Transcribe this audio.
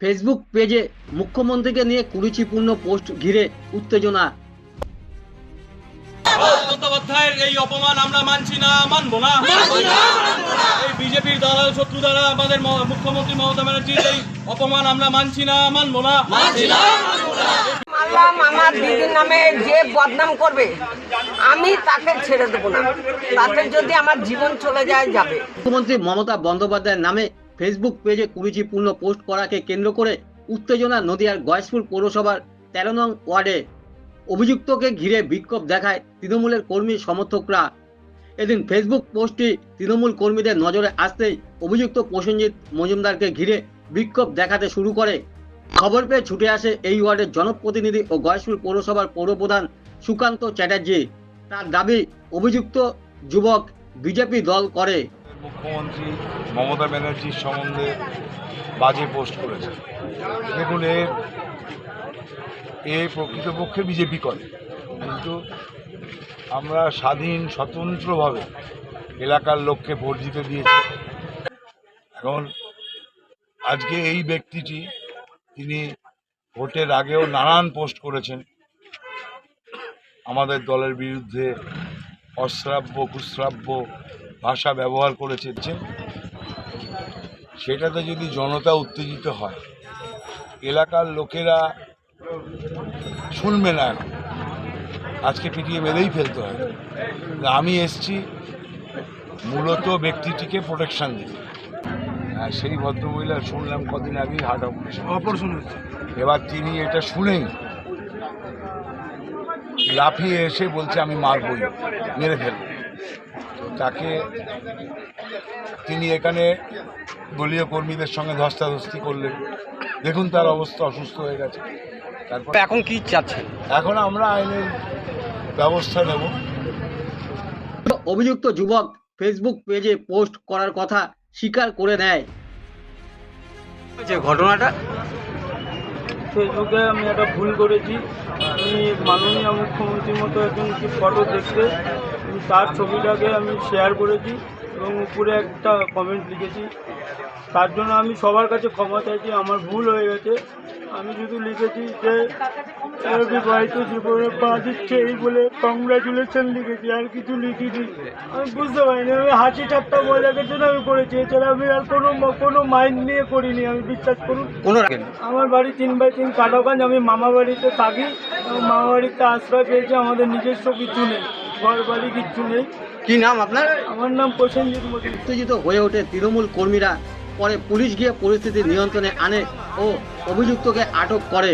Facebook পেজে মুখ্যমন্ত্রীকে নিয়ে কুরুচিপূর্ণ পোস্ট ঘিরে উত্তেজনা। বন্দ্যোপাধ্যায়ের এই অপমান আমরা মানছি না মানবো না। এই বিজেপির দালাল শত্রু দ্বারা আমাদের মুখ্যমন্ত্রী মমতা ব্যানার্জির এই অপমান আমরা মানছি না মানবো না। আমার দিদির নামে যে বদনাম করবে আমি তাকে ছেড়ে দেবো না। তাতে যদি আমার জীবন চলে যায় যাবে। মুখ্যমন্ত্রী মমতা বন্দ্যোপাধ্যায়ের নামে ফেসবুক পেজে কুরুচিপূর্ণ পোস্ট করাকে কেন্দ্র করে উত্তেজনা নদিয়ার গয়েশপুর পৌরসভার তেরো নং ওয়ার্ডে অভিযুক্তকে ঘিরে বিক্ষোভ দেখায় তৃণমূলের কর্মী সমর্থকরা। এদিন ফেসবুক পোস্টটি তৃণমূল কর্মীদের নজরে আসতেই অভিযুক্ত প্রসেনজিৎ মজুমদারকে ঘিরে বিক্ষোভ দেখাতে শুরু করে। খবর পেয়ে ছুটে আসে এই ওয়ার্ডের জনপ্রতিনিধি ও গয়েশপুর পৌরসভার পৌরপ্রধান সুকান্ত চ্যাটার্জি। তার দাবি, অভিযুক্ত যুবক বিজেপি দল করে। মুখ্যমন্ত্রী মমতা ব্যানার্জির সম্বন্ধে বাজে পোস্ট করেছে দেখুন, এ এ প্রকৃতপক্ষে বিজেপি করে, কিন্তু আমরা স্বাধীন, স্বতন্ত্রভাবে এলাকার লোককে ভোট দিতে দিয়েছি। এখন আজকে এই ব্যক্তিটি, তিনি ভোটের আগেও নানান পোস্ট করেছেন। আমাদের দলের বিরুদ্ধে অশ্রাব্য, কুশ্রাব্য ভাষা ব্যবহার করে করেছে সেটাতে যদি জনতা উত্তেজিত হয় এলাকার লোকেরা শুনবে না। আজকে পিটিয়ে মেরেই ফেলতে হয়। আমি এসছি মূলত ব্যক্তিটিকে প্রোটেকশান দিতে। আর সেই ভদ্রমহিলা শুনলাম কদিন আগেই হার্ট অপারেশন এবার তিনি এটা শুনেই লাফিয়ে এসে বলছে আমি মারবই মেরে ফেলব। তাকে তিনি এখানে দলীয় কর্মীদের সঙ্গে ধস্তাধস্তি করলেন। দেখুন তার অবস্থা অসুস্থ হয়ে গেছে। তারপর এখন কি চাচ্ছেন? এখন আমরা আইনের ব্যবস্থা নেব। অভিযুক্ত যুবক ফেসবুক পেজে পোস্ট করার কথা স্বীকার করে নেয়। যে ঘটনাটা? ফেসবুকে আমি একটা ভুল করেছি। আমি মাননীয় মুখ্যমন্ত্রীর মতো একজনকে ফটো দেখতে তার ছবিটাকে আমি শেয়ার করেছি। এবং উপরে একটা কমেন্ট লিখেছি। তার জন্য আমি সবার কাছে ক্ষমা চাইছি আমার ভুল হয়ে গেছে। আমি শুধু লিখেছি যে বিবাহিত জীবনে পা দিচ্ছে এই বলে কংগ্রাচুলেশন লিখেছি আর কিছু লিখিনি। আমি বুঝতে পারিনি আমি হাসি ঠাট্টা মজাকের জন্য আমি করেছি এছাড়া আমি আর কোনো কোনো মাইন্ড নিয়ে করিনি আমি বিশ্বাস করুন। আমার বাড়ি তিন বাই তিন কাটাগঞ্জ আমি মামা বাড়িতে থাকি মামা বাড়িতে আশ্রয় পেয়েছি আমাদের নিজস্ব কিছু নেই। ঘর বাড়ি কিচ্ছু নেই। কি নাম আপনার? আমার নাম প্রসেনজিৎ উত্তেজিত হয়ে ওঠে তৃণমূল কর্মীরা পরে পুলিশ গিয়ে পরিস্থিতি নিয়ন্ত্রণে আনে ও অভিযুক্তকে আটক করে।